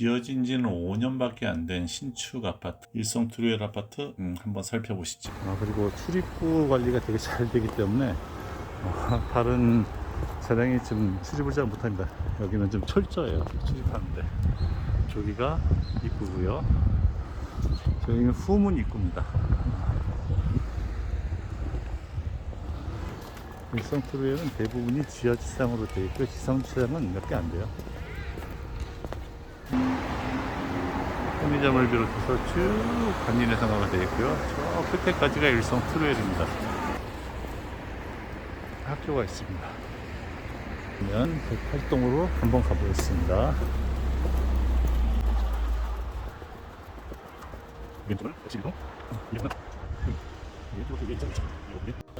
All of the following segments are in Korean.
지어진 지는 5년밖에 안 된 신축 아파트 일성 트루엘 아파트 음, 한번 살펴보시죠. 아, 그리고 출입구 관리가 되게 잘 되기 때문에 어, 다른 차량이 좀 출입을 잘 못합니다. 여기는 좀 철저해요. 출입하는데 저기가 입구고요. 저기는 후문 입구입니다. 일성 트루엘은 대부분이 지하 지상으로 되어 있고 지상 주차장은 몇 개 안 돼요. 편의점을 비롯해서 쭉 상가가 되어 있고요. 저 끝에까지가 일성 트루엘입니다. 학교가 있습니다. 그러면 108동으로 한번 가보겠습니다.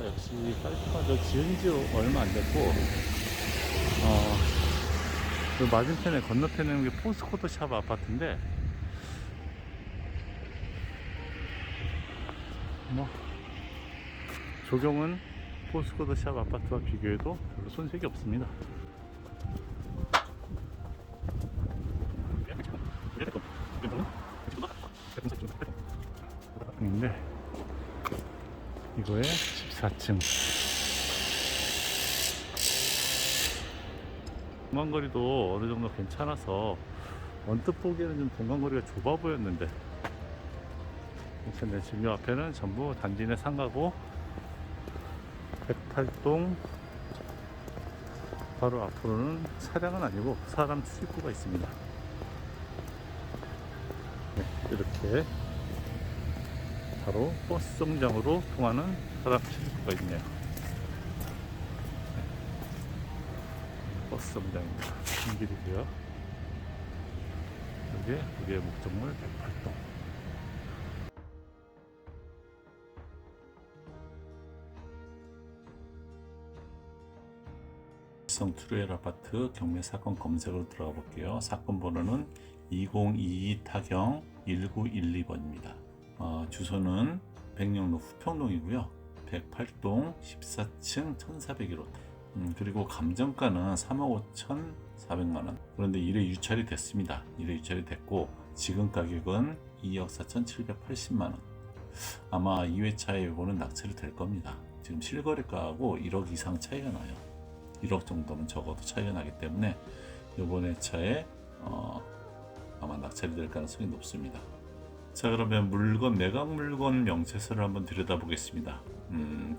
역시 깔끔하죠. 지은 지 얼마 안 됐고, 어, 그 맞은편에 건너편에 게 포스코드 샵 아파트인데, 뭐, 조경은 포스코드 샵 아파트와 비교해도 별로 손색이 없습니다. 근데 이거에 14층 공간거리도 어느 정도 괜찮아서 언뜻 보기에는 좀 공간거리가 좁아 보였는데 괜찮네 지금 요 앞에는 전부 단지 내 상가고 108동 바로 앞으로는 차량은 아니고 사람 출입구가 있습니다 네, 이렇게 바로 버스 정장으로 통하는 사람 출입구가 있네요. 네. 버스 정장입니다. 큰 길이고요. 여기 우리의 목적물 108동. 성 트루엘 아파트 경매 사건 검색으로 들어가 볼게요. 사건 번호는 2022 타경 1912번입니다. 어, 주소는 백령로 후평동이고요. 108동 14층 1401호. 음, 그리고 감정가는 3억 5,400만 원. 그런데 1회 유찰이 됐습니다. 1회 유찰이 됐고 지금 가격은 2억 4,780만 원. 아마 2회차에 이거는 낙찰이 될 겁니다. 지금 실거래가하고 1억 이상 차이가 나요. 1억 정도는 적어도 차이가 나기 때문에 이번 회차에 어, 아마 낙찰이 될 가능성이 높습니다. 자 그러면 물건 매각 물건 명세서를 한번 들여다보겠습니다. 음,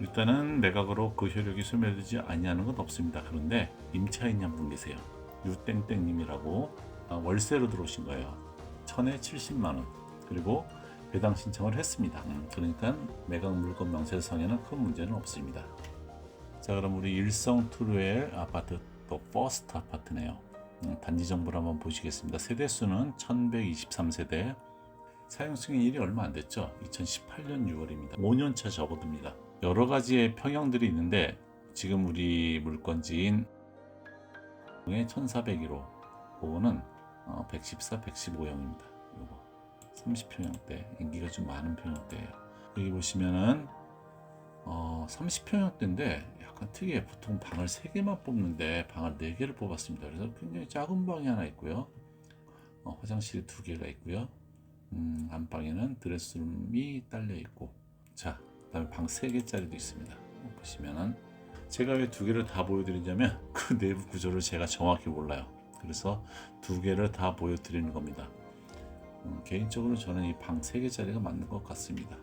일단은 매각으로 그 효력이 소멸되지 아니하는 건 없습니다. 그런데 임차인이 한 분 계세요. 유땡땡님이라고 아, 월세로 들어오신 거예요. 천에 70만 원 그리고 배당 신청을 했습니다. 음, 그러니까 매각 물건 명세서상에는 큰 문제는 없습니다. 자 그럼 우리 일성 투루엘 아파트 또 퍼스트 아파트네요. 음, 단지 정보를 한번 보시겠습니다. 세대 수는 1123세대, 사용 승인일이 얼마 안 됐죠. 2018년 6월입니다. 5년차 접어듭니다. 여러 가지의 평형들이 있는데 지금 우리 물건지인 1401호 그거는 114, 115형입니다. 요거 30평형대 인기가 좀 많은 평형대예요. 여기 보시면은 어, 30평형 대인데 약간 특이해. 보통 방을 3개만 뽑는데 방을 4개를 뽑았습니다. 그래서 굉장히 작은 방이 하나 있고요. 어, 화장실이 2개가 있고요. 음, 안방에는 드레스룸이 딸려 있고 자 그다음에 방 3개짜리도 있습니다 보시면은 제가 왜 두 개를 다 보여드리냐면 그 내부 구조를 제가 정확히 몰라요 그래서 두 개를 다 보여드리는 겁니다 음, 개인적으로 저는 이 방 3개짜리가 맞는 것 같습니다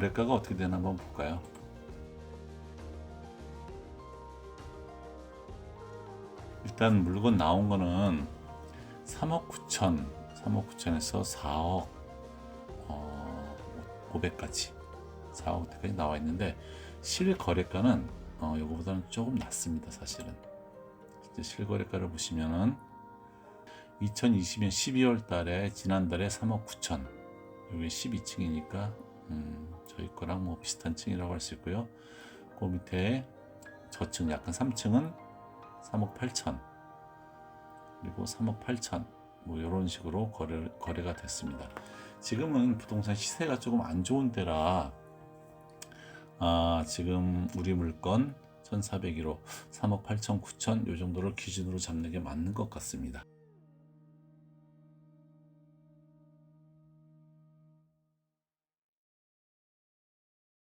거래가가 어떻게 되나 한번 볼까요? 일단 물건 나온 거는 3억 9천, 3억 9천에서 4억 어, 500까지 4억 대까지 나와 있는데 실 거래가는 어, 이거보다는 조금 낮습니다, 사실은. 실거래가를 보시면은 2020년 12월 달에 지난달에 3억 9천 여기 12층이니까 음, 저희 거랑 뭐 비슷한 층이라고 할 수 있고요. 그 밑에 저층 약간 3층은 3억 8천 그리고 3억 8천 뭐 이런 식으로 거래, 거래가 됐습니다. 지금은 부동산 시세가 조금 안 좋은 때라 아, 지금 우리 물건 1,401호 3억 8천 9천 요 정도를 기준으로 잡는 게 맞는 것 같습니다.